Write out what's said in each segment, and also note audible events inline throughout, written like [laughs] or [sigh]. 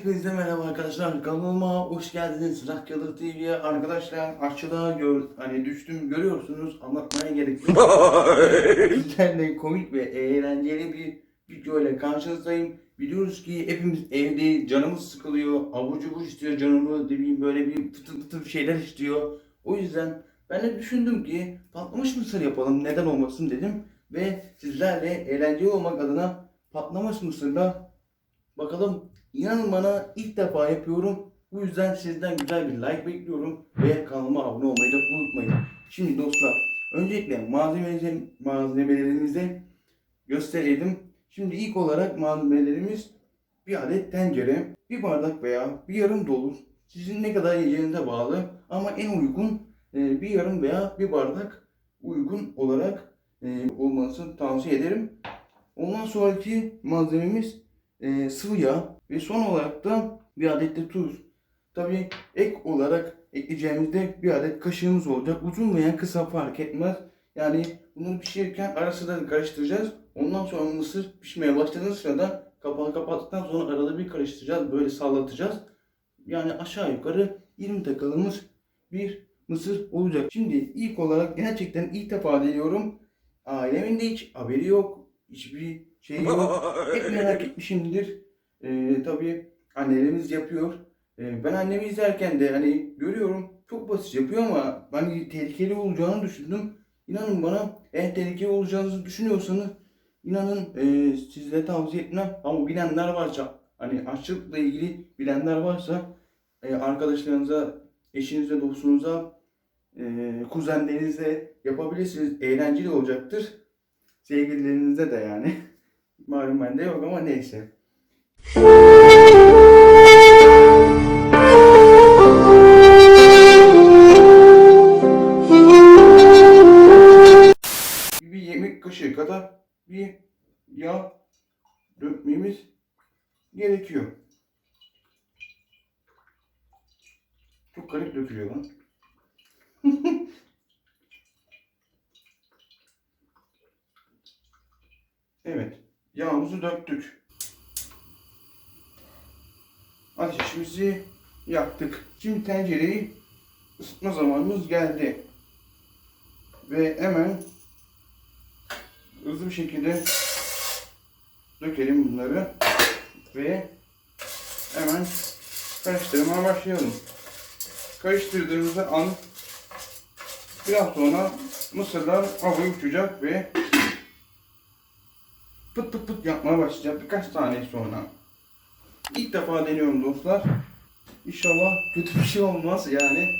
Hepinize merhaba arkadaşlar. Kanalıma hoş geldiniz. Rakyalı TV'ye arkadaşlar aşağıda gör, hani düştüm görüyorsunuz. Anlatmaya gerek yok. [laughs] Sizlerle komik ve eğlenceli bir video ile karşınızdayım. Biliyoruz ki hepimiz evde canımız sıkılıyor. Abur cubur istiyor canımı. Diyeyim böyle bir fıtır fıtır şeyler istiyor. O yüzden ben de düşündüm ki patlamış mısır yapalım. Neden olmasın dedim. Ve sizlerle eğlenceli olmak adına patlamış mısırla bakalım İnanın bana ilk defa yapıyorum. Bu yüzden sizden güzel bir like bekliyorum ve kanalıma abone olmayı da unutmayın. Şimdi dostlar, öncelikle malzemelerimizi, malzemelerimizi gösterelim. Şimdi ilk olarak malzemelerimiz bir adet tencere, bir bardak veya bir yarım dolu. Sizin ne kadar yiyeceğinize bağlı ama en uygun e, bir yarım veya bir bardak uygun olarak e, olmasını tavsiye ederim. Ondan sonraki malzememiz e, sıvı yağ ve son olarak da bir adet de tuz. Tabi ek olarak ekleyeceğimizde bir adet kaşığımız olacak. Uzun veya kısa fark etmez. Yani bunu pişirirken ara sıra karıştıracağız. Ondan sonra mısır pişmeye başladığı sırada kapağı kapattıktan sonra arada bir karıştıracağız. Böyle sallatacağız. Yani aşağı yukarı 20 dakikalığımız bir mısır olacak. Şimdi ilk olarak gerçekten ilk defa deniyorum. Ailemin de hiç haberi yok. Hiçbir şey yok. [laughs] Hep merak etmişimdir. Ee, tabii annelerimiz yapıyor. Ee, ben annemi izlerken de hani görüyorum çok basit yapıyor ama ben tehlikeli olacağını düşündüm. İnanın bana eğer tehlikeli olacağınızı düşünüyorsanız inanın e, size tavsiye etmem. Ama bilenler varsa hani aşçılıkla ilgili bilenler varsa e, arkadaşlarınıza, eşinize, dostunuza, e, kuzenlerinize yapabilirsiniz. Eğlenceli olacaktır. Sevgililerinize de yani. [laughs] Malum bende yok ama neyse. Bir yemek kaşığı kadar bir yağ dökmemiz gerekiyor. Çok garip dökülüyor lan. evet. Döktük. Ateşimizi yaktık. Şimdi tencereyi ısıtma zamanımız geldi. Ve hemen hızlı bir şekilde dökelim bunları. Ve hemen karıştırmaya başlayalım. Karıştırdığımız an biraz sonra mısırlar havaya uçacak ve pıt pıt pıt yapmaya başlayacak birkaç saniye sonra. İlk defa deniyorum dostlar. İnşallah kötü bir şey olmaz yani.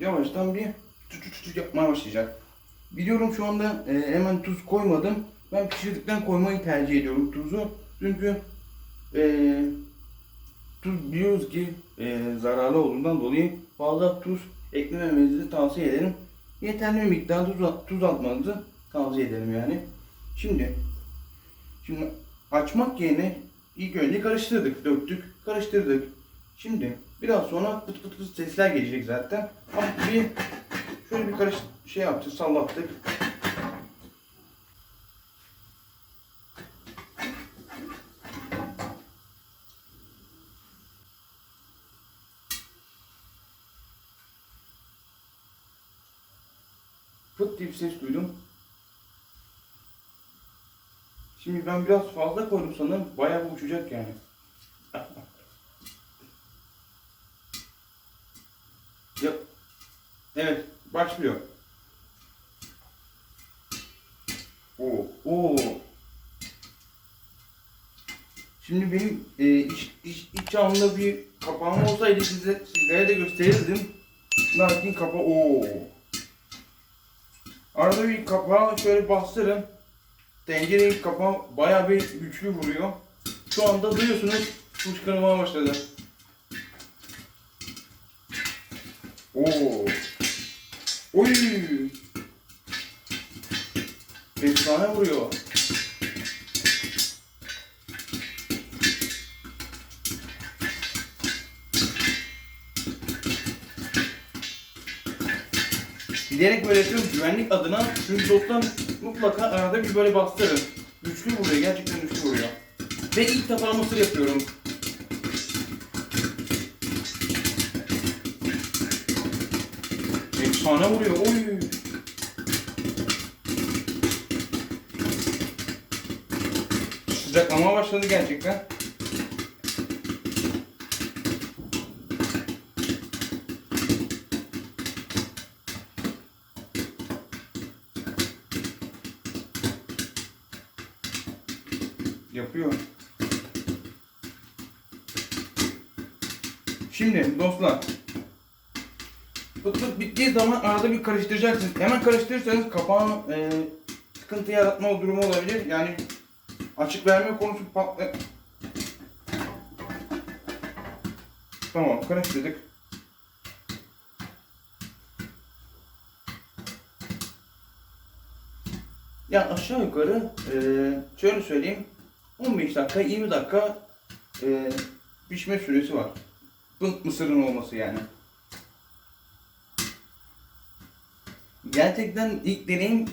Yavaştan bir tut tut tut yapmaya başlayacak. Biliyorum şu anda e, hemen tuz koymadım. Ben pişirdikten koymayı tercih ediyorum tuzu. Çünkü e, tuz biliyoruz ki e, zararlı olduğundan dolayı fazla tuz eklememenizi tavsiye ederim. Yeterli bir miktar tuz, tuz atmanızı tavsiye ederim yani. Şimdi şimdi açmak yerine ilk önce karıştırdık, döktük, karıştırdık. Şimdi biraz sonra pıt pıt pıt sesler gelecek zaten. Ama bir şöyle bir karış şey yaptık, sallattık. Pıt diye bir ses duydum. Şimdi ben biraz fazla koydum sanırım. Bayağı uçacak yani. [laughs] ya, evet, başlıyor. Oo, oo. Şimdi benim e, iç, iç, iç camda bir kapağım olsaydı size, sizlere de gösterirdim. Lakin kapağı, oo. Arada bir kapağı şöyle bastırın. Tencerenin kapağı bayağı bir güçlü vuruyor. Şu anda duyuyorsunuz fışkırmaya başladı. Oo. Oy. Efsane vuruyor. Bilerek böyle yapıyorum güvenlik adına. Çünkü dostlar mutlaka arada bir böyle bastırın. Güçlü vuruyor. Gerçekten güçlü vuruyor. Ve ilk defa mısır yapıyorum. Efsane vuruyor. Oy. Sıcaklama başladı gerçekten. Yapıyor. Şimdi dostlar. Pıt pıt bittiği zaman arada bir karıştıracaksınız. Hemen karıştırırsanız kapağın e, sıkıntı yaratma durumu olabilir. Yani açık verme konusu patlı. Tamam karıştırdık. Ya aşağı yukarı e, şöyle söyleyeyim 15 dakika 20 dakika e, pişme süresi var. Bınt mısırın olması yani. Gerçekten ilk deneyim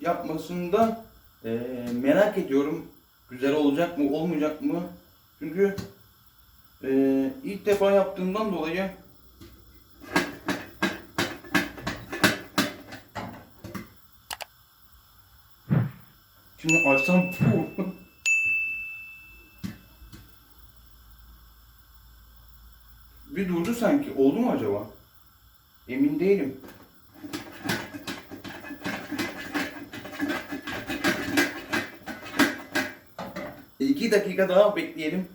yapmasında e, merak ediyorum. Güzel olacak mı olmayacak mı? Çünkü e, ilk defa yaptığımdan dolayı Şimdi açsam puh. Bir durdu sanki. Oldu mu acaba? Emin değilim. İki dakika daha bekleyelim.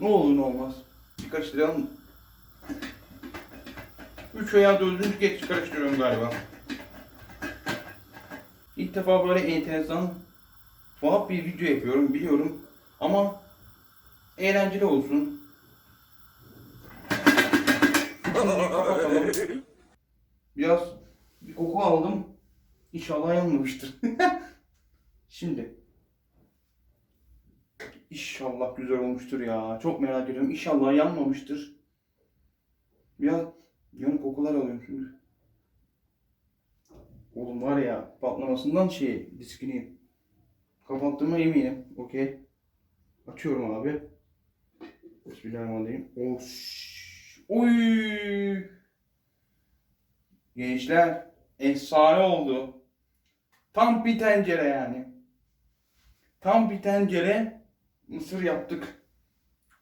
Ne olur ne olmaz. Bir karıştıralım. Üç veya dördüncü kez karıştırıyorum galiba. İlk defa böyle enteresan, tuhaf bir video yapıyorum biliyorum. Ama eğlenceli olsun. [laughs] Biraz bir koku aldım. İnşallah yanmamıştır. [laughs] Şimdi. İnşallah güzel olmuştur ya. Çok merak ediyorum. İnşallah yanmamıştır. Biraz yanık kokular alıyorum şimdi. Oğlum var ya patlamasından şey diskini kapattığıma eminim. Okey. Açıyorum abi. Bismillahirrahmanirrahim. Oş. Oy. Gençler efsane oldu. Tam bir tencere yani. Tam bir tencere mısır yaptık.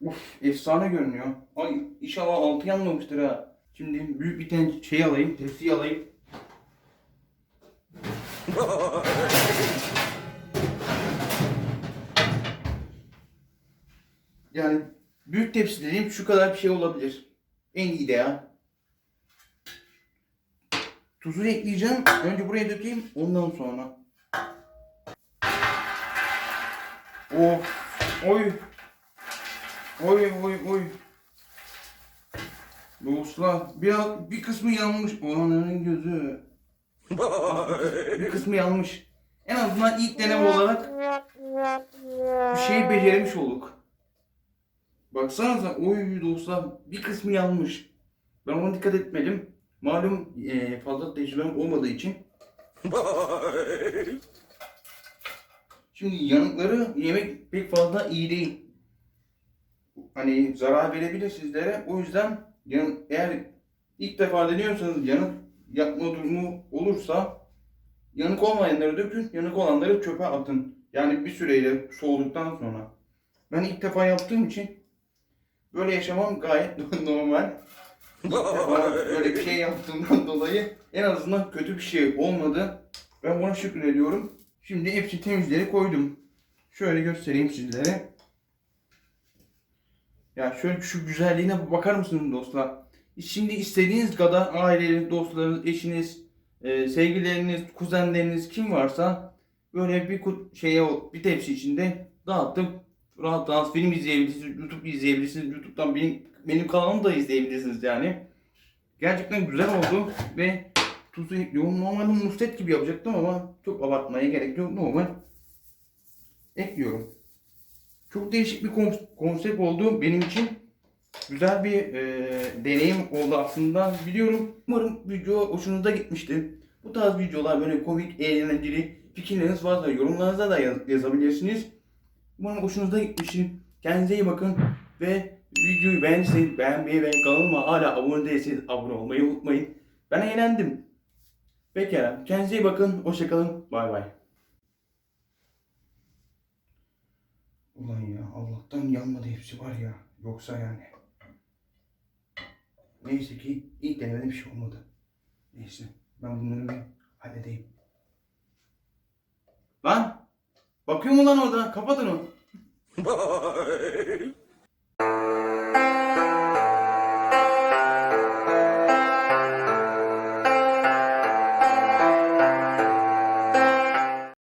Uf efsane görünüyor. Ay inşallah altı yanmamıştır ha. Şimdi büyük bir tencere şey alayım, tepsi alayım. [laughs] Yani büyük tepsi dediğim şu kadar bir şey olabilir. En iyi de ya. Tuzu ekleyeceğim. Önce buraya dökeyim. Ondan sonra. Of. Oy. Oy oy oy. Dostlar biraz bir kısmı yanmış. Olanın gözü. bir kısmı yanmış. En azından ilk deneme olarak bir şeyi becermiş olduk. Baksanıza oy dostlar bir kısmı yanmış. Ben ona dikkat etmedim. Malum eee, fazla tecrübem olmadığı için. Şimdi yanıkları yemek pek fazla iyi değil. Hani zarar verebilir sizlere. O yüzden yan, eğer ilk defa deniyorsanız yanık yapma durumu olursa yanık olmayanları dökün, yanık olanları çöpe atın. Yani bir süreyle soğuduktan sonra. Ben ilk defa yaptığım için böyle yaşamam gayet [laughs] normal. Böyle bir şey yaptığımdan dolayı en azından kötü bir şey olmadı. Ben buna şükrediyorum. Şimdi hepsi temizleri koydum. Şöyle göstereyim sizlere. Ya şöyle şu güzelliğine bakar mısınız dostlar? Şimdi istediğiniz kadar aileniz, dostlarınız, eşiniz, e, sevgilileriniz, kuzenleriniz kim varsa böyle bir şeye bir tepsi içinde dağıttım. Rahat rahat film izleyebilirsiniz, YouTube izleyebilirsiniz. YouTube'dan benim benim kanalımı da izleyebilirsiniz yani. Gerçekten güzel oldu ve tuzu ekliyorum. Normalde Nusret gibi yapacaktım ama çok abartmaya gerek yok. Normal ekliyorum. Çok değişik bir kon- konsept oldu benim için. Güzel bir e, deneyim oldu aslında. Biliyorum. Umarım video hoşunuza gitmiştir. Bu tarz videolar böyle komik, eğlenceli fikirleriniz varsa yorumlarınıza da yaz- yazabilirsiniz. Umarım hoşunuza gitmiştir. Kendinize iyi bakın ve videoyu beğendiyseniz beğenmeyi ve kanalıma hala abone değilseniz abone olmayı unutmayın. Ben eğlendim. Pekala. Kendinize iyi bakın. Hoşçakalın. Bay bay. Ulan ya Allah'tan yanmadı hepsi var ya. Yoksa yani. Neyse ki ilk denemede bir şey olmadı. Neyse ben bunları bir halledeyim. Lan! Bakıyor mu lan orada? Kapatın onu.